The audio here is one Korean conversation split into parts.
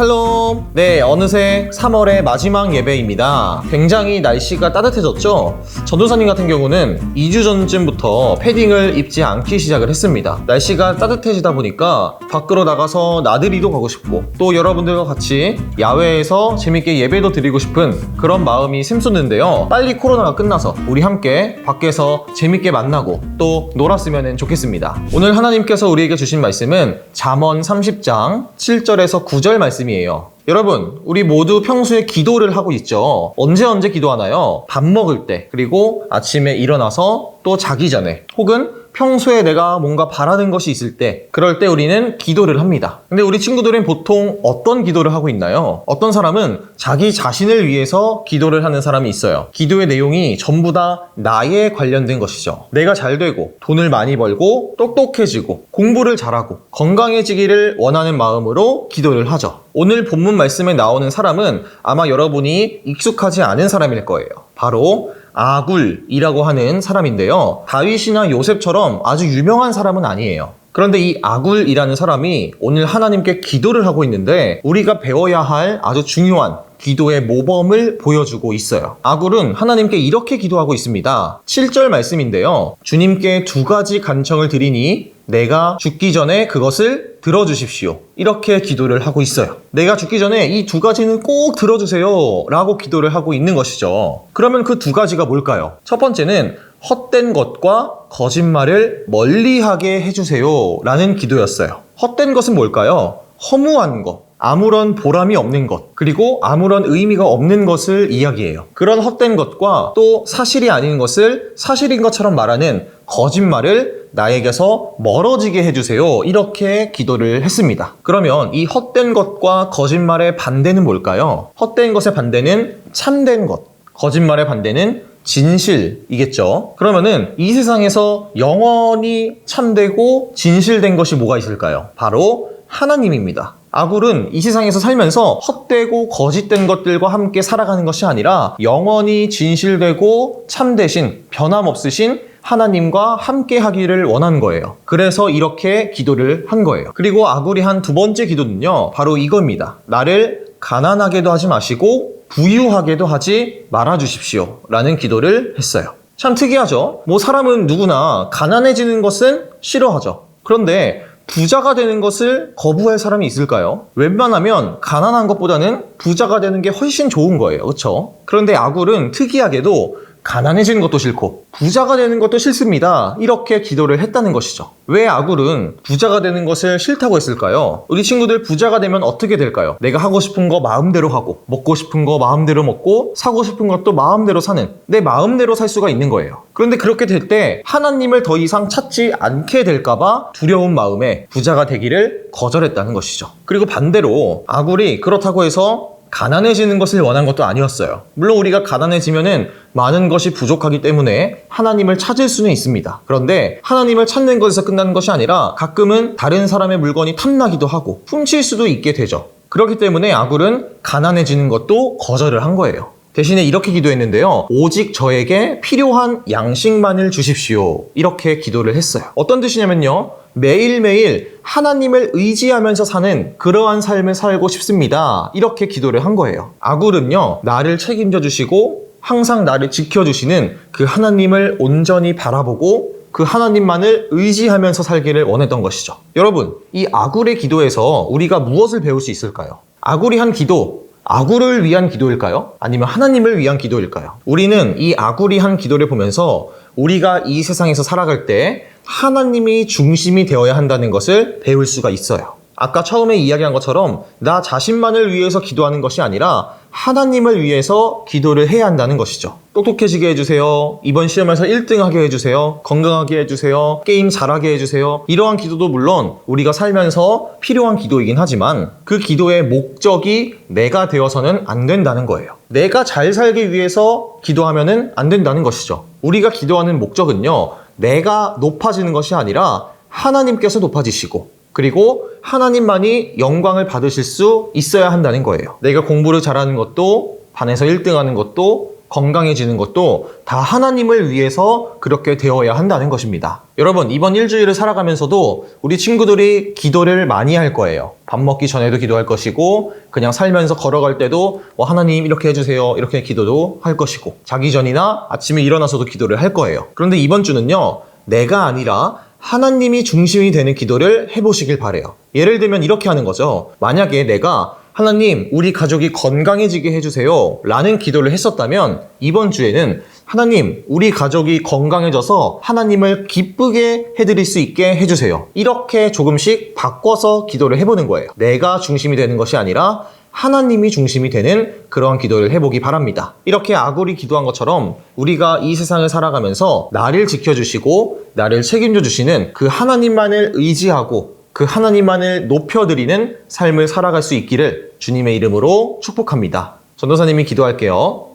샬롬! 네, 어느새 3월의 마지막 예배입니다. 굉장히 날씨가 따뜻해졌죠? 전도사님 같은 경우는 2주 전쯤부터 패딩을 입지 않기 시작을 했습니다. 날씨가 따뜻해지다 보니까 밖으로 나가서 나들이도 가고 싶고 또 여러분들과 같이 야외에서 재밌게 예배도 드리고 싶은 그런 마음이 샘솟는데요. 빨리 코로나가 끝나서 우리 함께 밖에서 재밌게 만나고 또 놀았으면 좋겠습니다. 오늘 하나님께서 우리에게 주신 말씀은 잠언 30장 7절에서 9절 말씀 이에요. 여러분, 우리 모두 평소에 기도를 하고 있죠. 언제 언제 기도하나요? 밥 먹을 때, 그리고 아침에 일어나서 또 자기 전에, 혹은 평소에 내가 뭔가 바라는 것이 있을 때, 그럴 때 우리는 기도를 합니다. 근데 우리 친구들은 보통 어떤 기도를 하고 있나요? 어떤 사람은 자기 자신을 위해서 기도를 하는 사람이 있어요. 기도의 내용이 전부 다 나에 관련된 것이죠. 내가 잘 되고, 돈을 많이 벌고, 똑똑해지고, 공부를 잘하고, 건강해지기를 원하는 마음으로 기도를 하죠. 오늘 본문 말씀에 나오는 사람은 아마 여러분이 익숙하지 않은 사람일 거예요. 바로 아굴이라고 하는 사람인데요. 다윗이나 요셉처럼 아주 유명한 사람은 아니에요. 그런데 이 아굴이라는 사람이 오늘 하나님께 기도를 하고 있는데 우리가 배워야 할 아주 중요한 기도의 모범을 보여주고 있어요. 아굴은 하나님께 이렇게 기도하고 있습니다. 7절 말씀인데요. 주님께 두 가지 간청을 드리니 내가 죽기 전에 그것을 들어주십시오. 이렇게 기도를 하고 있어요. 내가 죽기 전에 이 두 가지는 꼭 들어주세요. 라고 기도를 하고 있는 것이죠. 그러면 그 두 가지가 뭘까요? 첫 번째는 헛된 것과 거짓말을 멀리하게 해주세요. 라는 기도였어요. 헛된 것은 뭘까요? 허무한 것. 아무런 보람이 없는 것, 그리고 아무런 의미가 없는 것을 이야기해요. 그런 헛된 것과 또 사실이 아닌 것을 사실인 것처럼 말하는 거짓말을 나에게서 멀어지게 해주세요. 이렇게 기도를 했습니다. 그러면 이 헛된 것과 거짓말의 반대는 뭘까요? 헛된 것의 반대는 참된 것, 거짓말의 반대는 진실이겠죠. 그러면은 이 세상에서 영원히 참되고 진실된 것이 뭐가 있을까요? 바로 하나님입니다. 아굴은 이 세상에서 살면서 헛되고 거짓된 것들과 함께 살아가는 것이 아니라 영원히 진실되고 참되신 변함없으신 하나님과 함께 하기를 원한 거예요. 그래서 이렇게 기도를 한 거예요. 그리고 아굴이 한 두 번째 기도는요, 바로 이겁니다. 나를 가난하게도 하지 마시고 부유하게도 하지 말아 주십시오. 라는 기도를 했어요. 참 특이하죠? 뭐 사람은 누구나 가난해지는 것은 싫어하죠. 그런데 부자가 되는 것을 거부할 사람이 있을까요? 웬만하면 가난한 것보다는 부자가 되는 게 훨씬 좋은 거예요. 그렇죠? 그런데 아굴은 특이하게도 가난해지는 것도 싫고 부자가 되는 것도 싫습니다. 이렇게 기도를 했다는 것이죠. 왜 아굴은 부자가 되는 것을 싫다고 했을까요? 우리 친구들 부자가 되면 어떻게 될까요? 내가 하고 싶은 거 마음대로 하고 먹고 싶은 거 마음대로 먹고 사고 싶은 것도 마음대로 사는 내 마음대로 살 수가 있는 거예요. 그런데 그렇게 될 때 하나님을 더 이상 찾지 않게 될까봐 두려운 마음에 부자가 되기를 거절했다는 것이죠. 그리고 반대로 아굴이 그렇다고 해서 가난해지는 것을 원한 것도 아니었어요. 물론 우리가 가난해지면은 많은 것이 부족하기 때문에 하나님을 찾을 수는 있습니다. 그런데 하나님을 찾는 것에서 끝나는 것이 아니라 가끔은 다른 사람의 물건이 탐나기도 하고 훔칠 수도 있게 되죠. 그렇기 때문에 아굴은 가난해지는 것도 거절을 한 거예요. 대신에 이렇게 기도했는데요. 오직 저에게 필요한 양식만을 주십시오. 이렇게 기도를 했어요. 어떤 뜻이냐면요. 매일매일 하나님을 의지하면서 사는 그러한 삶을 살고 싶습니다. 이렇게 기도를 한 거예요. 아굴은요, 나를 책임져 주시고 항상 나를 지켜주시는 그 하나님을 온전히 바라보고 그 하나님만을 의지하면서 살기를 원했던 것이죠. 여러분, 이 아굴의 기도에서 우리가 무엇을 배울 수 있을까요? 아굴이 한 기도, 아굴을 위한 기도일까요? 아니면 하나님을 위한 기도일까요? 우리는 이 아굴이 한 기도를 보면서 우리가 이 세상에서 살아갈 때 하나님이 중심이 되어야 한다는 것을 배울 수가 있어요. 아까 처음에 이야기한 것처럼 나 자신만을 위해서 기도하는 것이 아니라 하나님을 위해서 기도를 해야 한다는 것이죠. 똑똑해지게 해주세요. 이번 시험에서 1등하게 해주세요. 건강하게 해주세요. 게임 잘하게 해주세요. 이러한 기도도 물론 우리가 살면서 필요한 기도이긴 하지만 그 기도의 목적이 내가 되어서는 안 된다는 거예요. 내가 잘 살기 위해서 기도하면은 안 된다는 것이죠. 우리가 기도하는 목적은요. 내가 높아지는 것이 아니라 하나님께서 높아지시고 그리고 하나님만이 영광을 받으실 수 있어야 한다는 거예요. 내가 공부를 잘하는 것도 반에서 1등 하는 것도 건강해지는 것도 다 하나님을 위해서 그렇게 되어야 한다는 것입니다. 여러분, 이번 일주일을 살아가면서도 우리 친구들이 기도를 많이 할 거예요. 밥 먹기 전에도 기도할 것이고, 그냥 살면서 걸어갈 때도 뭐 하나님 이렇게 해주세요. 이렇게 기도도 할 것이고, 자기 전이나 아침에 일어나서도 기도를 할 거예요. 그런데 이번 주는요, 내가 아니라 하나님이 중심이 되는 기도를 해보시길 바래요. 예를 들면 이렇게 하는 거죠. 만약에 내가 하나님, 우리 가족이 건강해지게 해주세요. 라는 기도를 했었다면, 이번 주에는 하나님, 우리 가족이 건강해져서 하나님을 기쁘게 해드릴 수 있게 해주세요. 이렇게 조금씩 바꿔서 기도를 해보는 거예요. 내가 중심이 되는 것이 아니라 하나님이 중심이 되는 그런 기도를 해보기 바랍니다. 이렇게 아굴이 기도한 것처럼 우리가 이 세상을 살아가면서 나를 지켜주시고 나를 책임져 주시는 그 하나님만을 의지하고 그 하나님만을 높여드리는 삶을 살아갈 수 있기를 주님의 이름으로 축복합니다. 전도사님이 기도할게요.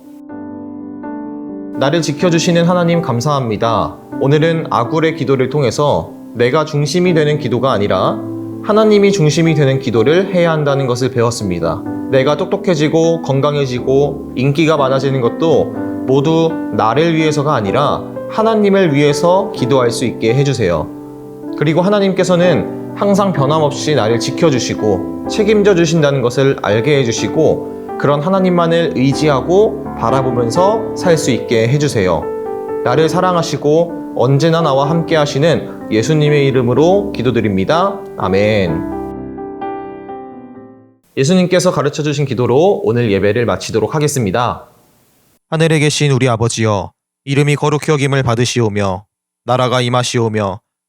나를 지켜주시는 하나님 감사합니다. 오늘은 아굴의 기도를 통해서 내가 중심이 되는 기도가 아니라 하나님이 중심이 되는 기도를 해야 한다는 것을 배웠습니다. 내가 똑똑해지고 건강해지고 인기가 많아지는 것도 모두 나를 위해서가 아니라 하나님을 위해서 기도할 수 있게 해주세요. 그리고 하나님께서는 항상 변함없이 나를 지켜주시고 책임져 주신다는 것을 알게 해주시고 그런 하나님만을 의지하고 바라보면서 살 수 있게 해주세요. 나를 사랑하시고 언제나 나와 함께 하시는 예수님의 이름으로 기도드립니다. 아멘. 예수님께서 가르쳐 주신 기도로 오늘 예배를 마치도록 하겠습니다. 하늘에 계신 우리 아버지여 이름이 거룩히 여김을 받으시오며 나라가 임하시오며